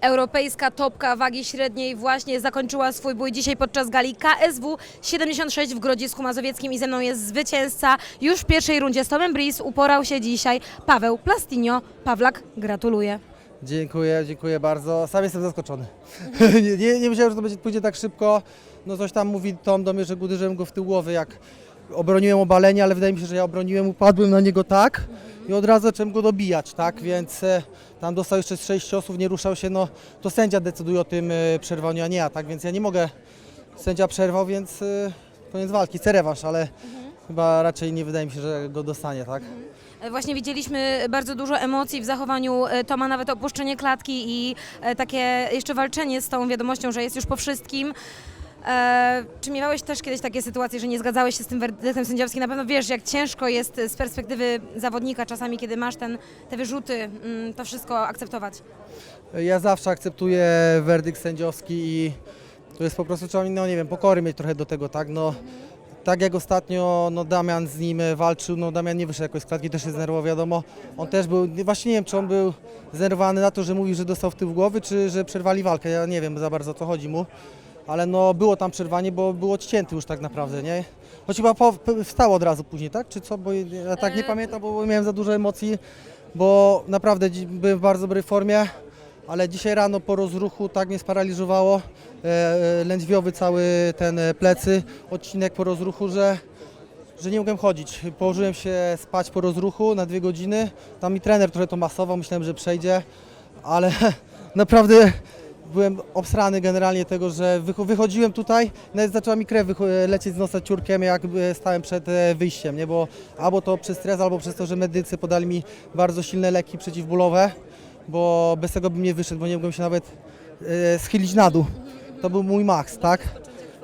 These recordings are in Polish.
Europejska topka wagi średniej właśnie zakończyła swój bój dzisiaj podczas gali KSW 76 w Grodzisku Mazowieckim i ze mną jest zwycięzca. Już w pierwszej rundzie z Tomem Breeze uporał się dzisiaj Paweł Plastinio. Pawlak, gratuluję. Dziękuję, dziękuję bardzo. Sam jestem zaskoczony. nie, nie, nie myślałem, że to będzie, pójdzie tak szybko. No coś tam mówi Tom do mnie, że uderzyłem go w tył głowy, jak obroniłem obalenie, ale wydaje mi się, że ja obroniłem, upadłem na niego tak i od razu zacząłem go dobijać, tak? Więc e, tam dostał jeszcze z sześć ciosów, nie ruszał się, no to sędzia decyduje o tym e, przerwaniu, a nie ja, tak? Więc ja nie mogę. Sędzia przerwał, więc e, koniec walki, chcę rewanż, ale chyba raczej nie wydaje mi się, że go dostanie, tak? E, Właśnie widzieliśmy bardzo dużo emocji w zachowaniu e, Toma, nawet opuszczenie klatki i e, takie jeszcze walczenie z tą wiadomością, że jest już po wszystkim. E, czy miałeś też kiedyś takie sytuacje, że nie zgadzałeś się z tym werdyktem sędziowskim? Na pewno wiesz, jak ciężko jest z perspektywy zawodnika czasami, kiedy masz ten, te wyrzuty, mm, to wszystko akceptować. Ja zawsze akceptuję werdykt sędziowski i to jest po prostu trzeba, no nie wiem, pokory mieć trochę do tego, tak? No, tak jak ostatnio no Damian z nim e, walczył, no Damian nie wyszedł jakoś z klatki, też się zdenerwował, wiadomo. On też był, nie- właśnie nie wiem, czy on był zdenerwowany na to, że mówi, że dostał w tył głowy, czy że przerwali walkę. Ja nie wiem za bardzo o co chodzi mu, ale no było tam przerwanie, bo był odcięty już tak naprawdę, nie? Choć chyba po, wstał od razu później, tak? Czy co? Bo ja tak nie E, pamiętam, bo miałem za dużo emocji, bo naprawdę byłem w bardzo dobrej formie ale dzisiaj rano po rozruchu tak mnie sparaliżowało, e, e, lędźwiowy cały ten e, plecy, odcinek po rozruchu, że, że nie mogłem chodzić. Położyłem się spać po rozruchu na dwie godziny, tam mi trener trochę to masował, myślałem, że przejdzie, ale naprawdę byłem obsrany generalnie tego, że wycho- wychodziłem tutaj, nawet zaczęła mi krew lecieć z nosa ciurkiem, jak e, stałem przed e, wyjściem, nie? bo albo to przez stres, albo przez to, że medycy podali mi bardzo silne leki przeciwbólowe, bo bez tego bym nie wyszedł, bo nie mogłem się nawet e, schylić na dół. To był mój maks, tak?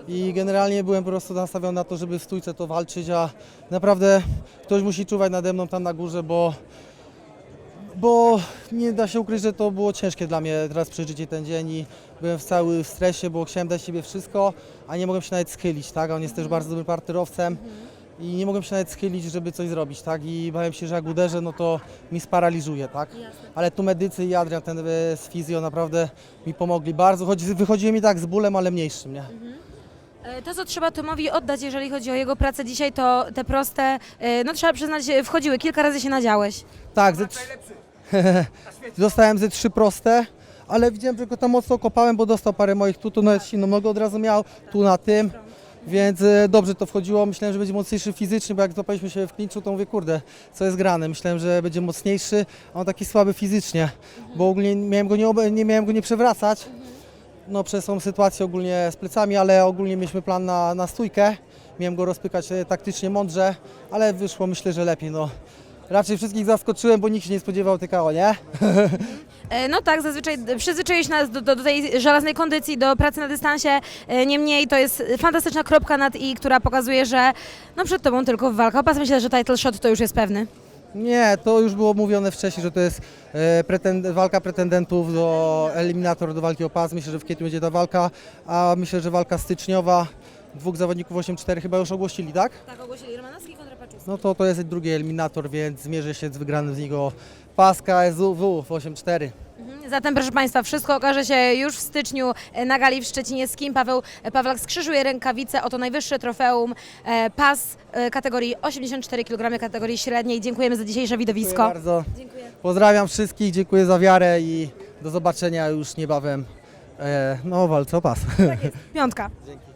I generalnie byłem po prostu nastawiony na to, żeby w stójce to walczyć, a naprawdę ktoś musi czuwać nade mną tam na górze, bo, bo nie da się ukryć, że to było ciężkie dla mnie teraz przeżycie ten dzień i byłem w cały w stresie, bo chciałem dać siebie wszystko, a nie mogłem się nawet schylić, tak? A On jest też bardzo dobrym partnerowcem i nie mogłem się nawet schylić, żeby coś zrobić, tak? I bałem się, że jak uderzę, no to mi sparaliżuje, tak? Ale tu medycy i Adrian, ten e, z fizjo, naprawdę mi pomogli bardzo, choć wychodziłem i tak z bólem, ale mniejszym, nie? E, To, co trzeba Tomowi oddać, jeżeli chodzi o jego pracę dzisiaj, to te proste, e, no trzeba przyznać, e, wchodziły, kilka razy się nadziałeś. Tak, ze trzy... dostałem ze trzy proste, ale widziałem, że go tam mocno kopałem, bo dostał parę moich tu, tu nawet silną nogę od razu miał, tu na tym. Więc e, dobrze to wchodziło, myślałem, że będzie mocniejszy fizycznie, bo jak złapaliśmy się w klinczu, to mówię, kurde, co jest grane. Myślałem, że będzie mocniejszy, a on taki słaby fizycznie, bo ogólnie miałem go nie, nie, miałem go nie przewracać, no przez tą sytuację ogólnie z plecami, ale ogólnie mieliśmy plan na, na stójkę. Miałem go rozpykać e, taktycznie mądrze, ale wyszło myślę, że lepiej. No. Raczej wszystkich zaskoczyłem, bo nikt się nie spodziewał TKO, nie? E, No tak, zazwyczaj przyzwyczaiłeś nas do, do, do tej żelaznej kondycji, do pracy na dystansie. E, Niemniej to jest fantastyczna kropka nad i, która pokazuje, że no przed tobą tylko walka. Pas myślę, że title shot to już jest pewny. Nie, to już było mówione wcześniej, że to jest e, pretend, walka pretendentów do eliminator do walki o pas. Myślę, że w kwietniu będzie ta walka, a myślę, że walka styczniowa dwóch zawodników 8-4 chyba już ogłosili, tak? Tak, ogłosili Romanowski No to to jest drugi eliminator, więc zmierzę się z wygranym z niego pas KSW w 8-4. Mhm. Zatem, proszę Państwa, wszystko okaże się już w styczniu e, na gali w Szczecinie. Z kim Paweł e, Pawlak skrzyżuje rękawice. Oto najwyższe trofeum, e, pas e, kategorii 84 kg, kategorii średniej. Dziękujemy za dzisiejsze Dziękuję widowisko. bardzo. Dziękuję. Pozdrawiam wszystkich, dziękuję za wiarę i do zobaczenia już niebawem. E, no walce o pas. Piątka. Dzięki.